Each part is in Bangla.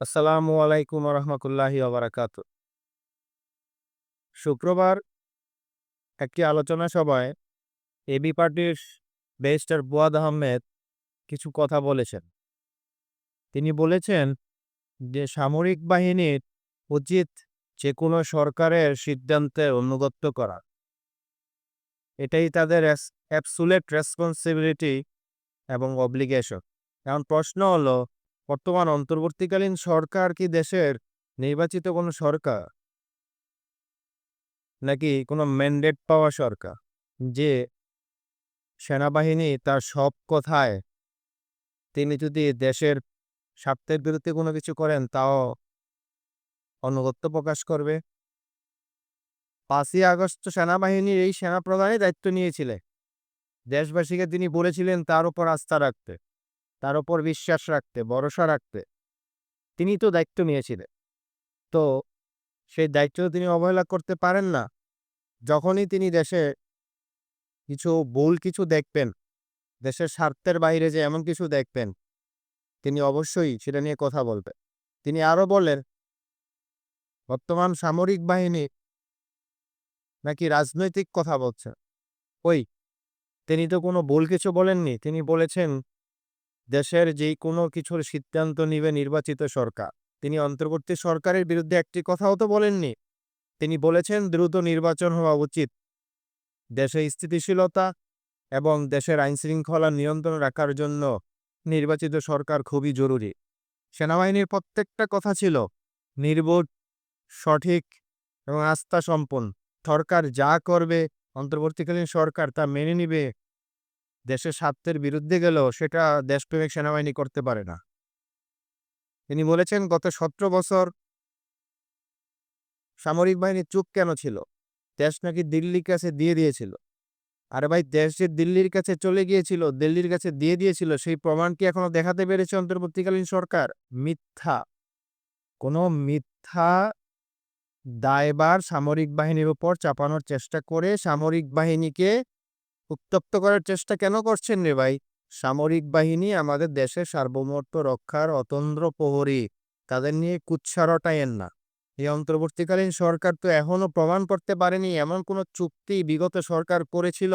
আসসালামু আলাইকুম রহমতুল্লাহি ওবরাকাত। শুক্রবার একটি আলোচনা সভায় এবি পার্টির ব্যারিস্টার বুয়াদ আহমেদ কিছু কথা বলেছেন। তিনি বলেছেন যে, সামরিক বাহিনীর উচিত যে কোনো সরকারের সিদ্ধান্তে অনুগত্য করা। এটাই তাদের অ্যাবসুলেট রেসপন্সিবিলিটি এবং অব্লিগেশন। এখন প্রশ্ন হলো বর্তমান অন্তর্বর্তীকালীন সরকার কি দেশের নির্বাচিত কোনো সরকার? নাকি কোনো ম্যান্ডেট পাওয়া সরকার? যে সেনাবাহিনী তার সব কথায় তিনি যদি দেশের স্বার্থের বিরুদ্ধে কোনো কিছু করেন, তাও অনুগত্য প্রকাশ করবে? পাঁচই আগস্ট সেনাবাহিনীর এই সেনাপ্রধানই দায়িত্ব নিয়েছিলেন। দেশবাসীকে তিনি বলেছিলেন তার উপর আস্থা রাখতে। তার উপর বিশ্বাস রাখতে, ভরসা রাখতে। তিনি তো দায়িত্ব নিয়েছিলেন। তো সেই দায়িত্ব তিনি অবহেলা করতে পারেন না। যখনই তিনি দেশে কিছু ভুল কিছু দেখবেন দেশের স্বার্থের বাইরে যে এমন কিছু দেখবেন তিনি অবশ্যই সেটা নিয়ে কথা বলবেন তিনি আরও বলেন বর্তমান সামরিক বাহিনী নাকি রাজনৈতিক কথা বলছে? ওই, তিনি তো কোনো ভুল কিছু বলেননি। তিনি বলেছেন দেশের যেই কোনো কিছুর সিদ্ধান্ত নিবে নির্বাচিত সরকার। তিনি অন্তর্বর্তী সরকারের বিরুদ্ধে একটি কথাও তো বলেননি। তিনি বলেছেন, দ্রুত নির্বাচন হওয়া উচিত। দেশে স্থিতিশীলতা এবং দেশের আইনশৃঙ্খলা নিয়ন্ত্রণ রাখার জন্য নির্বাচিত সরকার খুবই জরুরি। সেনাবাহিনীর প্রত্যেকটা কথা ছিল নির্বোধ সঠিক এবং আস্থা সম্পন্ন। সরকার যা করবে, অন্তর্বর্তীকালীন সরকার তা মেনে নিবে দেশের স্বার্থের বিরুদ্ধে গেলেও সেটা দেশপ্রেমিক সেনাবাহিনী করতে পারে না। তিনি বলেছেন, গত সতেরো বছর সামরিক বাহিনী চুপ কেন ছিল? দেশ নাকি দিল্লির কাছে দিয়ে দিয়েছিল? আরে ভাই, দেশ যে দিল্লির কাছে চলে গিয়েছিল, দিল্লির কাছে দিয়ে দিয়েছিল, সেই প্রমাণ কি এখনও দেখাতে পেরেছে অন্তর্বর্তীকালীন সরকার? মিথ্যা। কোনো মিথ্যা দায়বার সামরিক বাহিনীর উপর চাপানোর চেষ্টা করে সামরিক বাহিনীকে উত্তপ্ত করার চেষ্টা কেন করছেন রে ভাই? সামরিক বাহিনী আমাদের দেশের সার্বভৌমত্ব রক্ষার অতন্দ্র প্রহরী, তাদের নিয়ে কুৎসা রটায়েন না। এই অন্তর্বর্তীকালীন সরকার তো এখনও প্রমাণ করতে পারেনি, এমন কোনো চুক্তি বিগত সরকার করেছিল,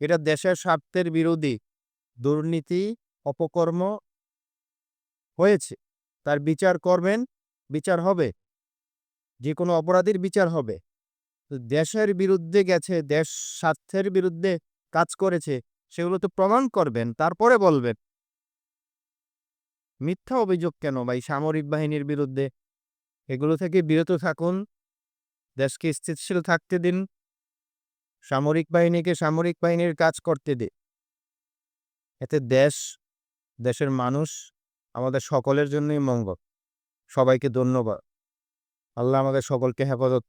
এটা দেশের স্বার্থের বিরোধী। দুর্নীতি, অপকর্ম হয়েছে, তার বিচার করবেন, বিচার হবে যে কোনো অপরাধীর বিচার হবে। দেশের বিরুদ্ধে গেছে, দেশ স্বার্থের বিরুদ্ধে কাজ করেছে, সেগুলো তো প্রমাণ করবেন, তারপরে বলবেন। মিথ্যা অভিযোগ কেন ভাই সামরিক বাহিনীর বিরুদ্ধে? এগুলো থেকে বিরত থাকুন, দেশকে স্থিতিশীল থাকতে দিন, সামরিক বাহিনীকে সামরিক বাহিনীর কাজ করতে দে এতে দেশ, দেশের মানুষ, আমাদের সকলের জন্যই মঙ্গল। সবাইকে ধন্যবাদ। আল্লাহ আমাদের সকলকে হেফাজত